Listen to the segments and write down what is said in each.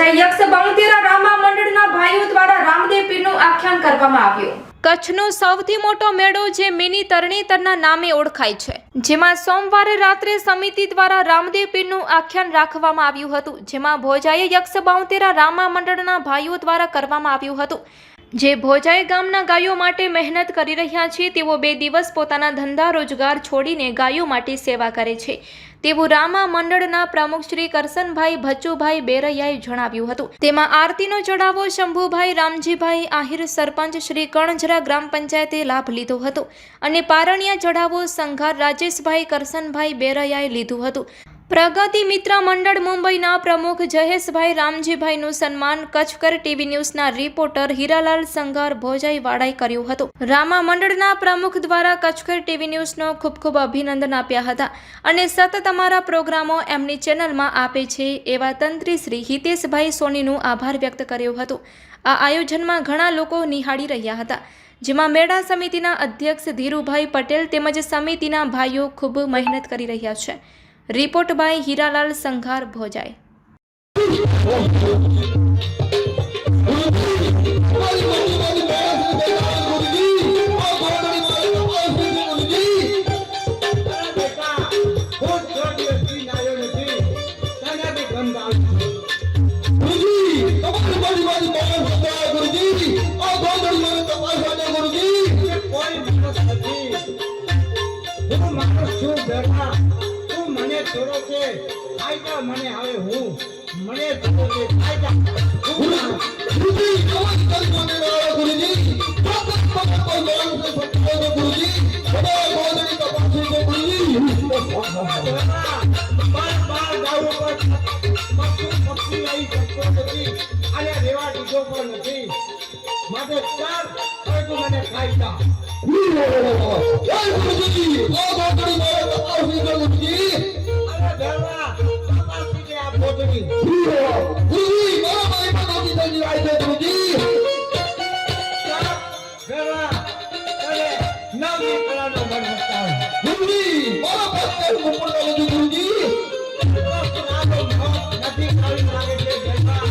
ભોજાઈ યક્ષ બાઉતેરા રામા મંડળના ભાઈઓ દ્વારા રામદેવ પીરનું આખ્યાન કરવામાં આવ્યું. કચ્છનો સૌથી મોટો મેળો જે મિની તરણેતરના નામે ઓળખાય છે, જેમાં સોમવારે રાત્રે સમિતિ દ્વારા રામદેવ પીરનું આખ્યાન રાખવામાં આવ્યું હતું, જેમાં ભોજાએ યક્ષ બાઉતેરા રામા મંડળના ભાઈઓ દ્વારા કરવામાં આવ્યું હતું. જે ભોજાઈ ગામના ગાયો માટે મહેનત કરી રહ્યા છે, તેઓ બે દિવસ પોતાના ધંધા રોજગાર છોડીને ગાયો માટે સેવા કરે છે. તેવું રામા મંડળના પ્રમુખ શ્રી કરસનભાઈ ભચ્ચુભાઈ બેરૈયાએ જણાવ્યું હતું. તેમાં આરતીનો ચડાવો શંભુભાઈ, રામજીભાઈ, આહિર સરપંચ શ્રી કણઝરા ગ્રામ પંચાયતે લાભ લીધો હતો અને પારણિયા ચઢાવો સંઘાર રાજેશભાઈ કરસનભાઈ બેરૈયાએ લીધું હતું. પ્રગતિ મિત્ર મંડળ મુંબઈના પ્રમુખ જયેશભાઈ રામજીભાઈનું સન્માન કચ્છકર ટીવી ન્યૂઝના રિપોર્ટર હીરાલાલ સંઘાર ભોજાઈવાળાએ કર્યું હતું. રામા મંડળના પ્રમુખ દ્વારા કચ્છકર ટીવી ન્યૂઝનો ખૂબ ખૂબ અભિનંદન આપ્યા હતા અને સતત અમારા પ્રોગ્રામો એમની ચેનલમાં આપે છે એવા તંત્રી શ્રી હિતેશભાઈ સોનીનું આભાર વ્યક્ત કર્યો હતો. આ આયોજનમાં ઘણા લોકો નિહાળી રહ્યા હતા, જેમાં મેળા સમિતિના અધ્યક્ષ ધીરુભાઈ પટેલ તેમજ સમિતિના ભાઈઓ ખૂબ મહેનત કરી રહ્યા છે. Report by Hiralal Sanghar Bhojai. તારા કાયદા મને આવે હું મને છોડો છે કાયદા હું માણસ. બેટા, બાર બાર ગાવું પર પક્ષી પક્ષી આવી શકતો નથી અને રેવા દીધો પણ નથી માટે ચાલ હવે તું મને કાયદા અરે દેવા તપાસી દે આ બોધની ચાલ દેવા તને નવ દીકરાનો મન બતાવ નથી ખાલી લાગે છે દેવા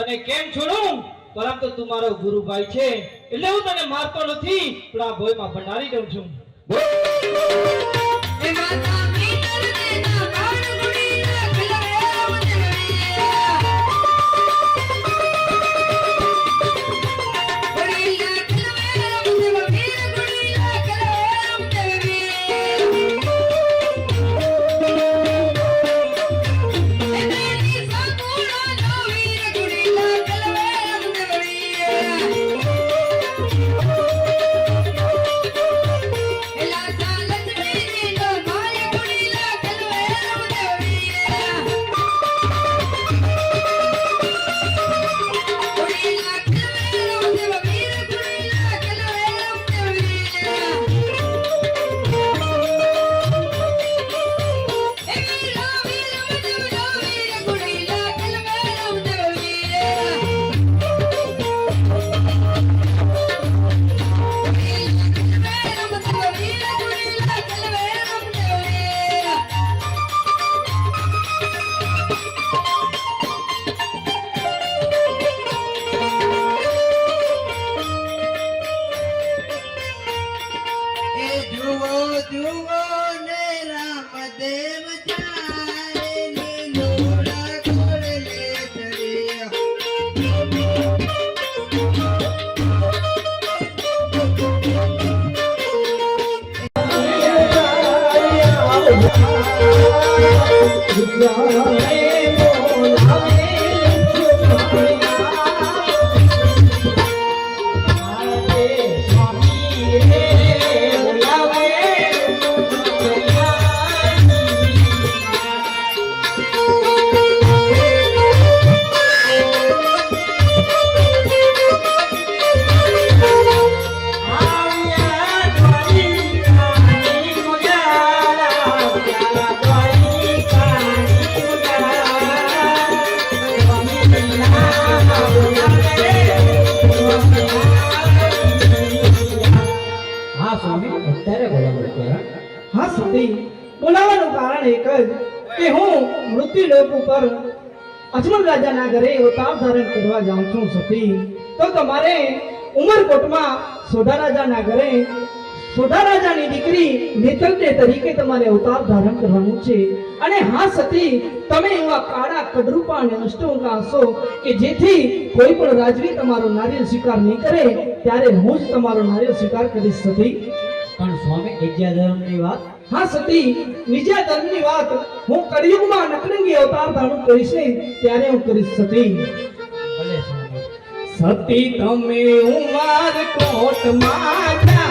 તને કેમ છોડું પરંતુ તું મારો ગુરુભાઈ છે. એટલે હું તને મારતો નથી, પણ આ ભોયમાં ભંડારી દઉં છું. હા અને હા સતી, તમે એવા કાળા કડરૂપા અને જેથી કોઈ પણ રાજવી તમારો નારિયેલ સ્વીકાર નહીં કરે, ત્યારે હું જ તમારો નારિયેલ સ્વીકાર કરીશ સતી. પણ સ્વામી એજ્યા ધર્મની વાત હા સતી નિજા ધર્મની વાત. હું કળિયુગમાં નકરંગી અવતાર ધારણ કરીશ ત્યારે હું કરીશ સતી. ભલે સ્વામી. સતી તમે ઉમાર કોટમાં જાઓ